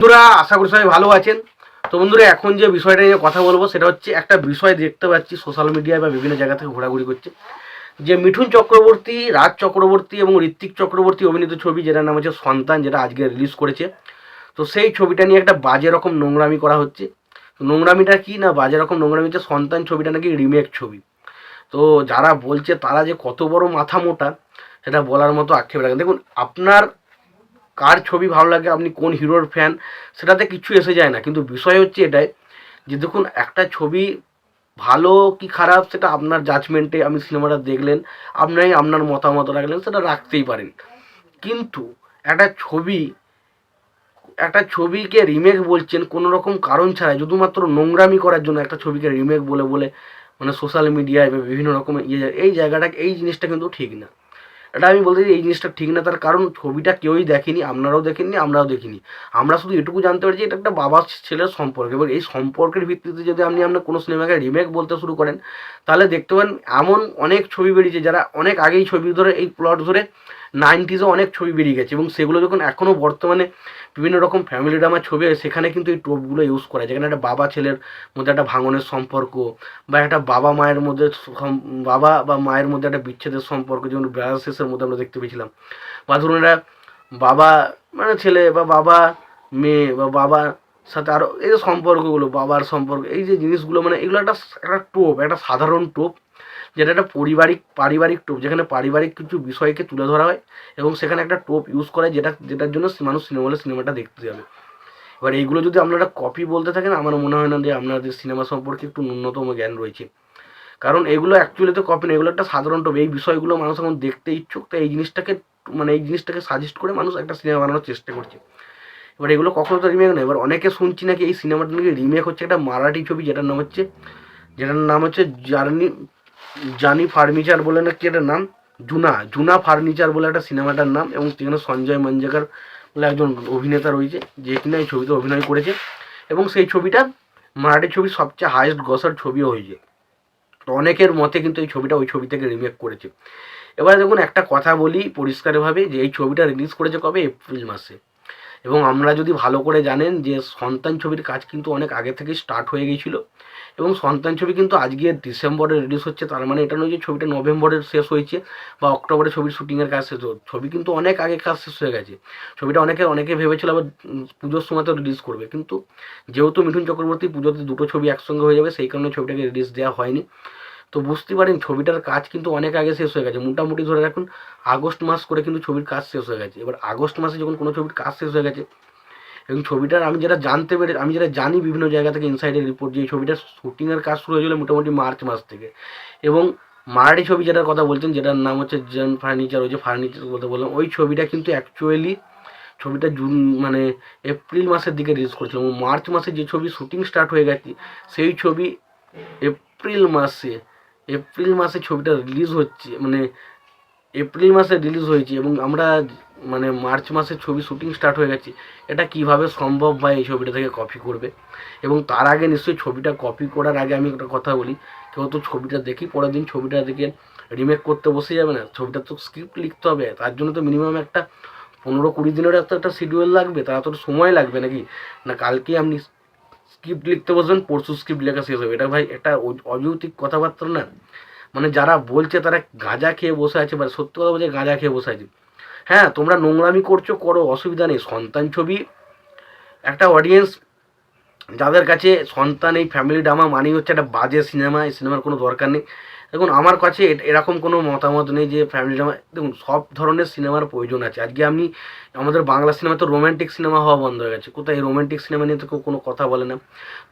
বন্ধুরা, আশা করি সবাই ভালো আছেন। তো বন্ধুরা, এখন যে বিষয়টা নিয়ে কথা বলব, সেটা হচ্ছে একটা বিষয় দেখতে পাচ্ছি সোশ্যাল মিডিয়ায় বা বিভিন্ন জায়গা থেকে ঘোরাঘুরি করছে। যে মিঠুন চক্রবর্তী, রাজ চক্রবর্তী এবং ঋত্বিক চক্রবর্তী অভিনীত ছবি, যেটার নাম হচ্ছে সন্তান, যেটা আজকে রিলিজ করেছে। তো সেই ছবিটা নিয়ে একটা বাজে রকম নোংরামি করা হচ্ছে। নোংরামিটা কি না, বাজে রকম নোংরামি হচ্ছে সন্তান ছবিটা নাকি রিমেক ছবি। তো যারা বলছে তারা যে কত বড় মাথা মোটা, সেটা বলার মতো আক্ষেপ রাখেন দেখুন, আপনার কার ছবি ভালো লাগে, আপনি কোন হিরোর ফ্যান সেটাতে কিছু এসে যায় না। কিন্তু বিষয় হচ্ছে এটাই যে দেখুন, একটা ছবি ভালো কি খারাপ, সেটা আপনার জাজমেন্টে আমি সিনেমাটা দেখলেন আপনারই আপনার মতামত রাখলেন, সেটা রাখতেই পারেন। কিন্তু একটা ছবি, একটা ছবিকে রিমেক বলছেন, কোনো রকম কারণ ছাড়াই, শুধুমাত্র নোংরামি করার জন্য একটা ছবিকে রিমেক বলে বলে মানে সোশ্যাল মিডিয়ায় বিভিন্ন রকমের ইয়ে এই জায়গাটা, এই জিনিসটা কিন্তু ঠিক না। এটা আমি বলতে এই জিনিসটা ঠিক না, তার কারণ ছবিটা কেউই দেখেনি, আপনারাও দেখেননি, আমরাও দেখিনি। আমরা শুধু এটুকু জানতে পারি যে এটা একটা বাবার ছেলের সম্পর্ক, এবং এই সম্পর্কের ভিত্তিতে যদি আপনি আপনার কোনো সিনেমাকে রিমেক বলতে শুরু করেন, তাহলে দেখতে পান এমন অনেক ছবি বেরিয়েছে যারা অনেক আগেই ছবি ধরে, এই প্লট ধরে নাইনটিজে অনেক ছবি বেরিয়ে গেছে এবং সেগুলো যখন এখনও বর্তমানে বিভিন্ন রকম ফ্যামিলি ড্রামা ছবি হয় সেখানে কিন্তু এই টোপগুলো ইউজ করা যেখানে একটা বাবা ছেলের মধ্যে একটা ভাঙনের সম্পর্ক বা একটা বাবা মায়ের মধ্যে বাবা বা মায়ের মধ্যে একটা বিচ্ছেদের সম্পর্ক, যেমন ব্রাজার্সেসের মধ্যে আমরা দেখতে পেয়েছিলাম। বা ধরুন একটা বাবা মানে ছেলে বা বাবা মেয়ে বা বাবার সাথে আরও এই যে সম্পর্কগুলো, বাবার সম্পর্ক, এই যে জিনিসগুলো মানে এগুলো একটা একটা টোপ, একটা সাধারণ টোপ। যেটা একটা পরিবারিক, পারিবারিক টোপ, যেখানে পারিবারিক কিছু বিষয়কে তুলে ধরা হয় এবং সেখানে একটা টোপ ইউজ করা যেটা, যেটার জন্য মানুষ সিনেমা হলে সিনেমাটা দেখতে যাবে। এবার এইগুলো যদি আপনারা কপি বলতে থাকেন, আমার মনে হয় না যে আপনাদের সিনেমা সম্পর্কে একটু ন্যূনতম জ্ঞান রয়েছে। কারণ এগুলো অ্যাকচুয়ালি তো কপি না এগুলো একটা সাধারণ টোপ। এই বিষয়গুলো মানুষ এখন দেখতে ইচ্ছুক তো এই জিনিসটাকে মানে এই জিনিসটাকে সাজেস্ট করে মানুষ একটা সিনেমা বানানোর চেষ্টা করছে। এবার এগুলো কখনো তো রিমেক নয়, এবার অনেকে শুনছি নাকি এই সিনেমাটা নাকি রিমেক হচ্ছে একটা মারাঠি ছবি, যেটার নাম হচ্ছে, যেটার নাম হচ্ছে জার্নি জানি ফার্নিচার বলে না কি একটা নাম? জুনা জুনা ফার্নিচার বলে একটা সিনেমাটার নাম এবং সেখানে সঞ্জয় মঞ্জেকার বলে একজন অভিনেতা রয়েছে, যে কিনা এই ছবিতে অভিনয় করেছে এবং সেই ছবিটা মারাঠি ছবির সবচেয়ে হাইয়েস্ট গসার ছবিও হয়েছে। তো অনেকের মতে কিন্তু এই ছবিটা ওই ছবি থেকে রিমেক করেছে। এবার দেখুন একটা কথা বলি পরিষ্কারভাবে যে এই ছবিটা রিলিজ করেছে কবে? এপ্রিল মাসে। এবং আমরা যদি ভালো করে জানেন যে সন্তান ছবির কাজ কিন্তু অনেক আগে থেকে স্টার্ট হয়ে গিয়েছিল। এবং সন্তান ছবি কিন্তু আজকে ডিসেম্বরে রিলিজ হচ্ছে, তার মানে এটা নয় যে ছবিটা নভেম্বরের শেষ হয়েছে বা অক্টোবরে ছবির শুটিংয়ের কাজ শেষ ছবি কিন্তু অনেক আগে কাজ শেষ হয়ে গেছে। ছবিটা অনেকে অনেকে ভেবেছিল আবার পুজোর সময় তো রিলিজ করবে। কিন্তু যেহেতু মিঠুন চক্রবর্তী পুজোতে দুটো ছবি একসঙ্গে হয়ে যাবে, সেই কারণে ছবিটাকে রিলিজ দেওয়া হয়নি। তো বুঝতে পারেন, ছবিটার কাজ কিন্তু অনেক আগে শেষ হয়ে গেছে। মোটামুটি ধরে রাখুন, আগস্ট মাস করে কিন্তু ছবির কাজ শেষ হয়ে গেছে। এবার আগস্ট মাসে যখন কোনো ছবির কাজ শেষ হয়ে গেছে, এবং ছবিটার আমি যেটা জানতে পেরে, আমি যেটা জানি বিভিন্ন জায়গা থেকে ইনসাইডের রিপোর্ট যে ছবিটার শুটিংয়ের কাজ শুরু হয়েছিল মোটামুটি মার্চ মাস থেকে। এবং মারাঠি ছবি যেটার কথা বলছেন, যেটার নাম হচ্ছে জন ফার্নিচার ওই যে ফার্নিচার কথা বললাম, ওই ছবিটা কিন্তু অ্যাকচুয়ালি ছবিটা জুন মানে এপ্রিল মাসের দিকে রিলিজ করেছিল। মার্চ মাসে যে ছবি শুটিং স্টার্ট হয়ে গেছে, সেই ছবি এপ্রিল মাসে এপ্রিল মাসে ছবিটা রিলিজ হচ্ছে মানে এপ্রিল মাসে রিলিজ হয়েছে এবং আমরা মানে মার্চ মাসে ছবি শুটিং স্টার্ট হয়ে গেছে, এটা কীভাবে সম্ভব হয় এই ছবিটা থেকে কপি করবে? এবং তার আগে নিশ্চয়ই ছবিটা কপি করার আগে আমি একটা কথা বলি, কেউ তো ছবিটা দেখি, পরের দিন ছবিটা দেখে রিমেক করতে বসে যাবে না, ছবিটা তো স্ক্রিপ্ট লিখতে হবে, তার জন্য তো মিনিমাম একটা পনেরো কুড়ি দিনের একটা একটা শিডিউল লাগবে, তার তো সময় লাগবে নাকি? না কালকে আপনি স্ক্রিপ্ট লিখতে বসবেন, পরশু স্ক্রিপ্ট লেখা শেষ হবে। এটা ভাই একটা অযৌতিক কথাবার্তা না। মানে যারা বলছে তারা গাঁজা খেয়ে বসে আছে মানে সত্যি কথা বলছে, গাঁজা খেয়ে বসে আছে। হ্যাঁ তোমরা নোংরামি করছ, করো, অসুবিধা নেই। সন্তান ছবি, একটা অডিয়েন্স যাদের কাছে সন্তান এই ফ্যামিলি ড্রামা মানেই হচ্ছে একটা বাজে সিনেমা, এই সিনেমার কোনো দরকার নেই। দেখুন, আমার কাছে এরকম কোনো মতামত নেই যে ফ্যামিলি ড্রামা দেখুন, সব ধরনের সিনেমার প্রয়োজন আছে। আজকে আপনি আমাদের বাংলা সিনেমা তো রোম্যান্টিক সিনেমা হওয়া বন্ধ হয়ে গেছে। কোথায় এই রোমান্টিক সিনেমা নিয়ে তো কেউ কোনো কথা বলে না।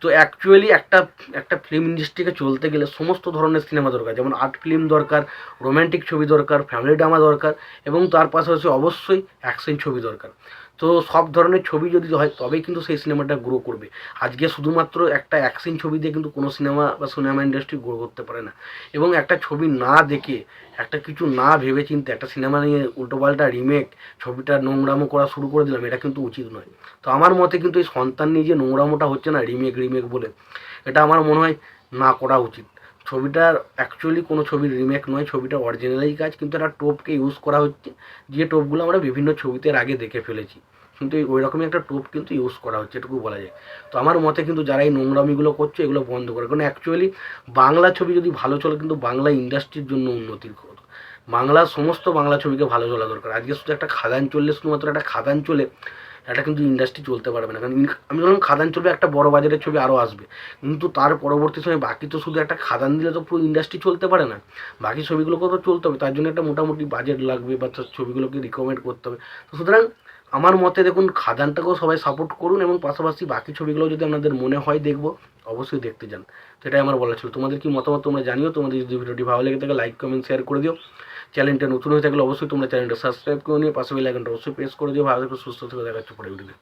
তো অ্যাকচুয়ালি একটা একটা ফিল্ম ইন্ডাস্ট্রিকে চলতে গেলে সমস্ত ধরনের সিনেমা দরকার। যেমন আর্ট ফিল্ম দরকার রোম্যান্টিক ছবি দরকার ফ্যামিলি ড্রামা দরকার, এবং তার পাশাপাশি অবশ্যই অ্যাকশন ছবি দরকার। তো সব ধরনের ছবি যদি হয়, তবেই কিন্তু সেই সিনেমাটা গ্রো করবে। আজকে শুধুমাত্র একটা অ্যাকশন ছবি দিয়ে কিন্তু কোনো সিনেমা বা সিনেমা ইন্ডাস্ট্রি গ্রো করতে পারে না। এবং একটা ছবি না দেখে, একটা কিছু না ভেবে চিন্তে একটা সিনেমা নিয়ে উল্টোপাল্টা রিমেক ছবিটা নোংরামো করা শুরু করে দিলাম, এটা কিন্তু উচিত নয়। তো আমার মতে কিন্তু এই সন্তান নিয়ে যে নোংরামোটা হচ্ছে না রিমেক রিমেক বলে, এটা আমার মনে হয় না করা উচিত। ছবিটার অ্যাকচুয়ালি কোনো ছবির রিমেক নয়, ছবিটা অরিজিনালই কাজ, কিন্তু একটা টোপকে ইউজ করা হচ্ছে, যে টোপগুলো আমরা বিভিন্ন ছবিতে আগে দেখে ফেলেছি। কিন্তু ওই রকমই একটা টোপ কিন্তু ইউজ করা হচ্ছে, এটুকু বলা যায়। তো আমার মতে কিন্তু যারা এই নোংরামিগুলো করছে, এগুলো বন্ধ করে, কারণ অ্যাকচুয়ালি বাংলা ছবি যদি ভালো চলে, কিন্তু বাংলা ইন্ডাস্ট্রির জন্য উন্নতির কথা বাংলা সমস্ত বাংলা ছবিকে ভালো চলা দরকার। আজকে শুধু একটা খাদান চললে, শুধুমাত্র একটা খাদান চলে একটা কিন্তু ইন্ডাস্ট্রি চলতে পারবে না। কারণ আমি বললাম খাদান চলবে, একটা বড় বাজারের ছবি আরও আসবে। কিন্তু তার পরবর্তী সময় বাকি তো শুধু একটা খাদান দিলে তো পুরো ইন্ডাস্ট্রি চলতে পারে না। বাকি ছবিগুলোকেও তো চলতে হবে, তার জন্য একটা মোটামুটি বাজেট লাগবে বা তার ছবিগুলোকে রিকমেন্ড করতে হবে। তো সুতরাং আমার মতে দেখুন, খাদানটাকেও সবাই সাপোর্ট করুন এবং পাশাপাশি বাকি ছবিগুলো যদি আপনাদের মনে হয় দেখব, অবশ্যই দেখতে যান। সেটাই আমার বলা ছিল। তোমাদের কি মতামত তোমরা জানিও, তোমাদের যদি ভিডিওটি ভালো লেগে থাকে লাইক কমেন্ট শেয়ার করে দিও। চ্যানেলটা নতুন হয়ে থাকলে অবশ্যই তোমরা চ্যানেলটা সাবস্ক্রাইব করে নিয়ে পাশে বেল আইকনটা অবশ্যই প্রেস করে দিও। ভালো থেকে, সুস্থ থেকে দেখাচ্ছে পরে ভিডিওতে